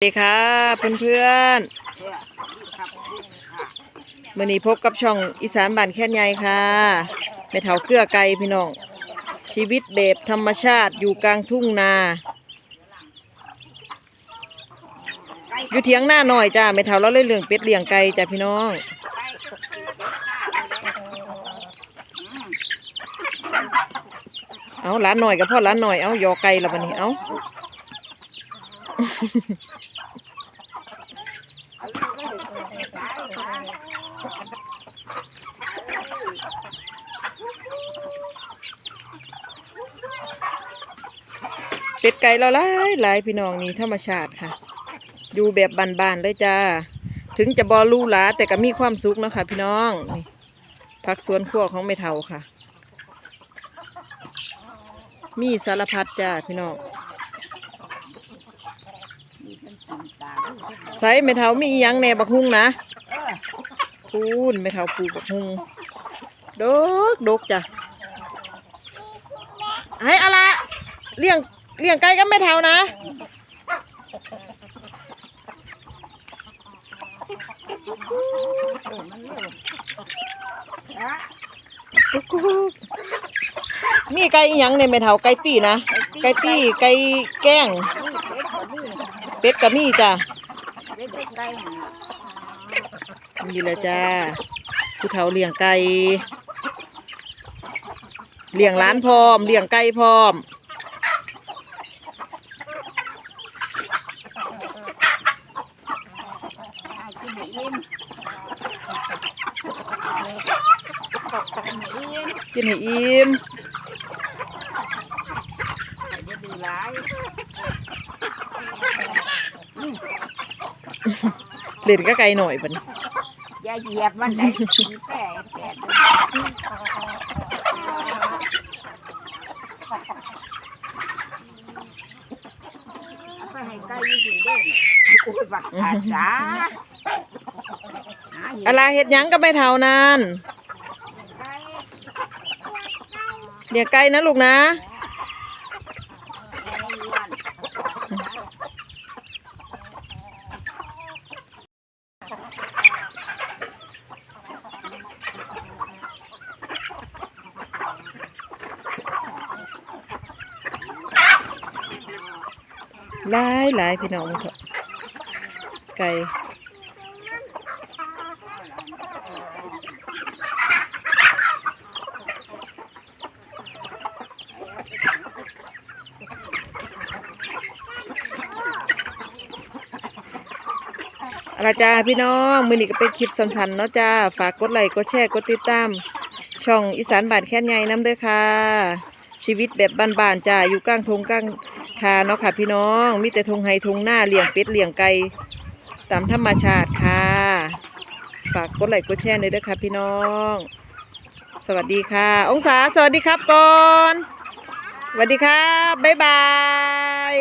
สวัสดีค่ะเพื่อนเพื่อนๆมื่อนี้พบกับช่องอีสานบ้านแค่นใหญ่ค่ะแม่เถาเกลือไก่พี่น้อง ชีวิตแบบธรรมชาติอยู่กลางทุ่งนา อยู่เถียงหน้าหน่อยจ้าแม่เถาเราเลยเลี้ยงเป็ดเลี้ยงไก่จ้าพี่น้องเอาหลานหน่อยกับพ่อหลานหน่อยเอายอไก่ละบันนี้เอา เป็ดไก่เราหลายหลายพี่น้องนี่ธรรมชาติค่ะ อยู่แบบบานๆเลยจ้า ถึงจะบอลูหลาแต่ก็มีความสุขเนาะคะพี่น้องนี่ผักสวนครัวของเมเทาค่ะ มีสารพัดจ้าพี่น้อง ใช้เมเทามีอีหยังแหน่บักฮุงนะพูนเมเทาปลูกบักฮุงดกดกจ้ะให้อะไรเลี้ยงเลี้ยงไก่ก็ไม่เท่านะกุ๊กกุ๊กมีไก่อีหยังในไม่เท่าไก่ตีนะ ไก่ตีไก่แก้ง เป็ดก็มีจ้ะมีแล้วจ้าผู้เฒ่าเลี้ยงไก่เลี้ยงร้านพร้อมเลี้ยงไก่พร้อมกินให้อิ่ม เล่นก็ไกลหน่อยบัดนอย่าเหยียบมันได้ผีแก่แก่เอาไปให้ไก่อยู่ถึงเด้อเนี่ยโอ้ยบักอาสาหาเหยียบอะไรเฮ็ดหยังก็ไม่เท่านั้นไก่เลี้ยงไก่นะลูกนะ ไก่อ้วน หลายหลายพี่น้องเถอะไก่ อะจ้าพี่น้องมือนี้ก็เป็นคลิปสั้นๆเนาะจ้าฝากกดไลค์กดแชร์กดติดตาม ช่องอีสานบาทแค่นใหญ่น้ำเด้อค่ะ ชีวิตแบบบ้านๆจ้าอยู่กลางทงกลางทาเนาะค่ะ พี่น้องมีแต่ทงไฮทงหน้าเลี้ยงเป็ดเลี้ยงไก่ตามธรรมชาติค่ะ ฝากกดไลค์กดแชร์เลยเด้อค่ะ พี่น้อง สวัสดีค่ะ องศาสวัสดีครับก่อนสวัสดีครับบ๊ายบาย